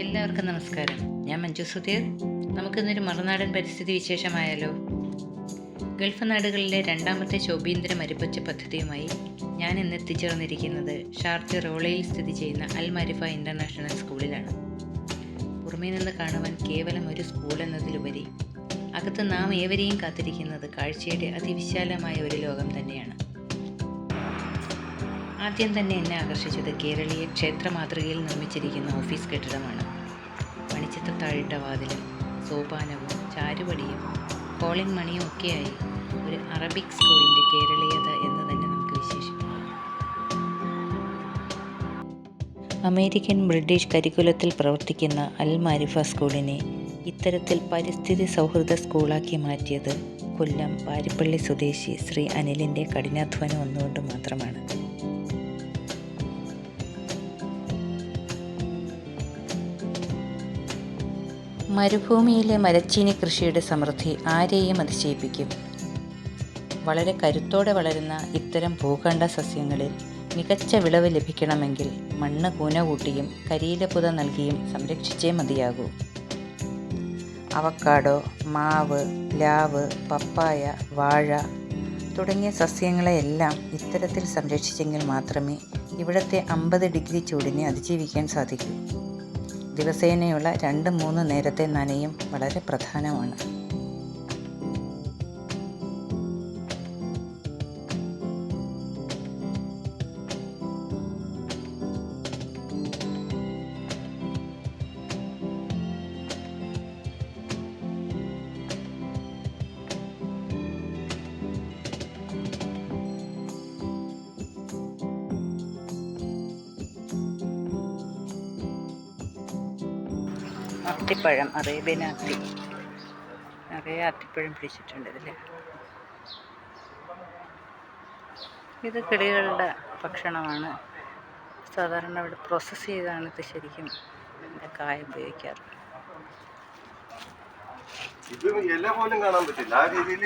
എല്ലാവർക്കും നമസ്കാരം. ഞാൻ മഞ്ജു സുധീർ. നമുക്കിന്നൊരു മറുനാടൻ പരിസ്ഥിതി വിശേഷമായാലോ? ഗൾഫ് നാടുകളിലെ രണ്ടാമത്തെ ശോഭീന്ദ്ര മരുപ്പച്ച പദ്ധതിയുമായി ഞാൻ ഇന്ന് എത്തിച്ചേർന്നിരിക്കുന്നത് ഷാർജ റോളയിൽ സ്ഥിതി ചെയ്യുന്ന അൽ മരിഫ ഇന്റർനാഷണൽ സ്കൂളിലാണ്. പുറമേ നിന്ന് കാണുവാൻ കേവലം ഒരു സ്കൂൾ എന്നതിലുപരി അകത്ത് നാം ഏവരെയും കാത്തിരിക്കുന്നത് കാഴ്ചയുടെ അതിവിശാലമായ ഒരു ലോകം തന്നെയാണ്. ആദ്യം തന്നെ എന്നെ ആകർഷിച്ചത് കേരളീയ ക്ഷേത്ര മാതൃകയിൽ നിർമ്മിച്ചിരിക്കുന്ന ഓഫീസ് കെട്ടിടമാണ്. മണിച്ചിത്രത്താഴിട്ട വാതിലും സോപാനവും ചാരുപടിയും കോളിംഗ് മണിയും ഒക്കെയായി ഒരു അറബിക് സ്കൂളിന്റെ കേരളീയത എന്ന് തന്നെ നമുക്ക് വിശേഷിപ്പിക്കാം. അമേരിക്കൻ ബ്രിട്ടീഷ് കരിക്കുലത്തിൽ പ്രവർത്തിക്കുന്ന അൽ മാരിഫ സ്കൂളിനെ ഇത്തരത്തിൽ പരിസ്ഥിതി സൗഹൃദ സ്കൂളാക്കി മാറ്റിയത് കൊല്ലം പാരിപ്പള്ളി സ്വദേശി ശ്രീ അനിലിന്റെ കഠിനാധ്വാനം ഒന്നുകൊണ്ട് മാത്രമാണ്. മരുഭൂമിയിലെ മരച്ചീനി കൃഷിയുടെ സമൃദ്ധി ആരെയും അതിശയിപ്പിക്കും. വളരെ കരുത്തോടെ വളരുന്ന ഇത്തരം ഭൂഖണ്ഡ സസ്യങ്ങളിൽ മികച്ച വിളവ് ലഭിക്കണമെങ്കിൽ മണ്ണ് കൂന കൂട്ടിയും കരിയിലപ്പുത നൽകിയും സംരക്ഷിച്ചേ മതിയാകൂ. അവക്കാടോ മാവ് ലാവ് പപ്പായ വാഴ തുടങ്ങിയ സസ്യങ്ങളെയെല്ലാം ഇത്തരത്തിൽ സംരക്ഷിച്ചെങ്കിൽ മാത്രമേ ഇവിടുത്തെ അമ്പത് ഡിഗ്രി ചൂടിനെ അതിജീവിക്കാൻ സാധിക്കൂ. ദിവസേനയുള്ള രണ്ട് മൂന്ന് നേരത്തെ നനയും വളരെ പ്രധാനമാണ്. അത്തിപ്പഴം അറേബ്യൻ അത്തി. നിറയെ അത്തിപ്പഴം പിടിച്ചിട്ടുണ്ട് ഇതിൽ ഇത് കിളികളുടെ ഭക്ഷണമാണ്. സാധാരണ ഇവിടെ പ്രോസസ്സ് ചെയ്താണ് ഇത് ശരിക്കും ഇതിന്റെ കായ ഉപയോഗിക്കാറ്. ഇത് ഇല പോലും കാണാൻ പറ്റില്ല. ആ രീതിയിൽ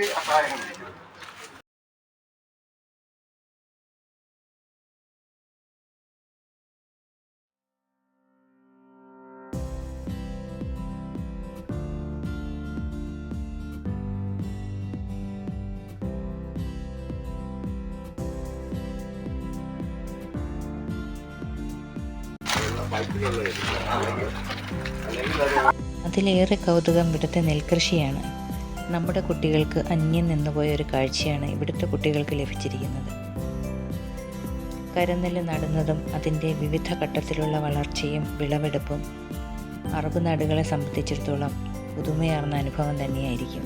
അതിലേറെ കൗതുകം ഇവിടുത്തെ നെൽകൃഷിയാണ് നമ്മുടെ കുട്ടികൾക്ക് അന്യം നിന്നുപോയ ഒരു കാഴ്ചയാണ് ഇവിടുത്തെ കുട്ടികൾക്ക് ലഭിച്ചിരിക്കുന്നത്. കരനെല്ല് നടുന്നതും അതിന്റെ വിവിധ ഘട്ടത്തിലുള്ള വളർച്ചയും വിളവെടുപ്പും അറബ് നാടുകളെ സംബന്ധിച്ചിടത്തോളം പുതുമയാർന്ന അനുഭവം തന്നെയായിരിക്കും.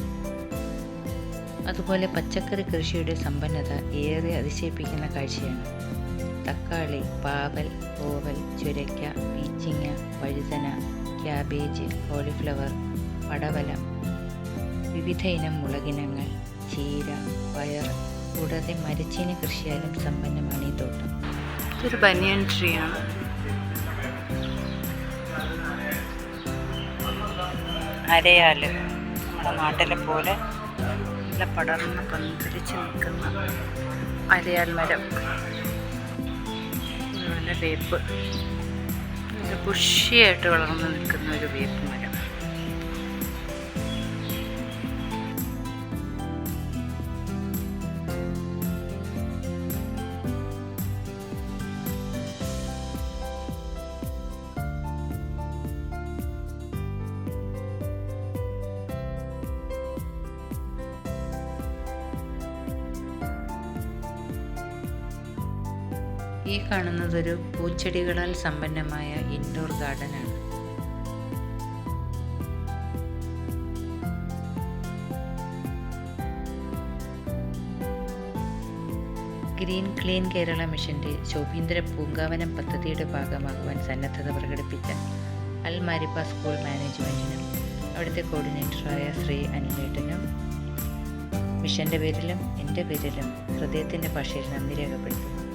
അതുപോലെ പച്ചക്കറി കൃഷിയുടെ സമ്പന്നത ഏറെ അതിശയിപ്പിക്കുന്ന കാഴ്ചയാണ്. തക്കാളി പാവൽ ഓവൽ ചുരയ്ക്ക പീച്ചിങ്ങ വഴുതന ക്യാബേജ് കോളിഫ്ലവർ പടവലം വിവിധ ഇനം മുളകിനങ്ങൾ ചീര പയർ കൂടാതെ മരച്ചീനി കൃഷിയാലും സമ്പന്നമാണ് ഈ തോട്ടം. ഇതൊരു ബനിയൻ ട്രീ ആണ്. അരയാൽ നമ്മുടെ നാട്ടിലെ പോലെ നല്ല പടർന്ന് പന്തലിച്ച് നിൽക്കുന്ന അരയാൽ മരം. അതുപോലെ വേപ്പ്. പുഷിയായിട്ട് വളർന്ന് നിൽക്കുന്ന ഒരു വേപ്പ് ഈ കാണുന്നതൊരു പൂച്ചെടികളാൽ സമ്പന്നമായ ഇൻഡോർ ഗാർഡനാണ്. ഗ്രീൻ ക്ലീൻ കേരള മിഷന്റെ ശോഭീന്ദ്ര പൂങ്കാവനം പദ്ധതിയുടെ ഭാഗമാകുവാൻ സന്നദ്ധത പ്രകടിപ്പിച്ച അൽ മാരിപ്പ സ്കൂൾ മാനേജ്മെന്റിനും അവിടുത്തെ കോർഡിനേറ്ററായ ശ്രീ അനിലേട്ടനും മിഷന്റെ പേരിലും എന്റെ പേരിലും ഹൃദയത്തിന്റെ ഭാഷയിൽ നന്ദി രേഖപ്പെടുത്തുന്നു.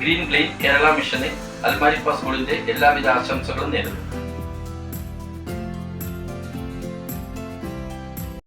ഗ്രീൻ ക്ലീൻ കേരള മിഷന് അൽമാരിപ്പ സ്കൂളിന്റെ എല്ലാവിധ ആശംസകളും നേരുന്നു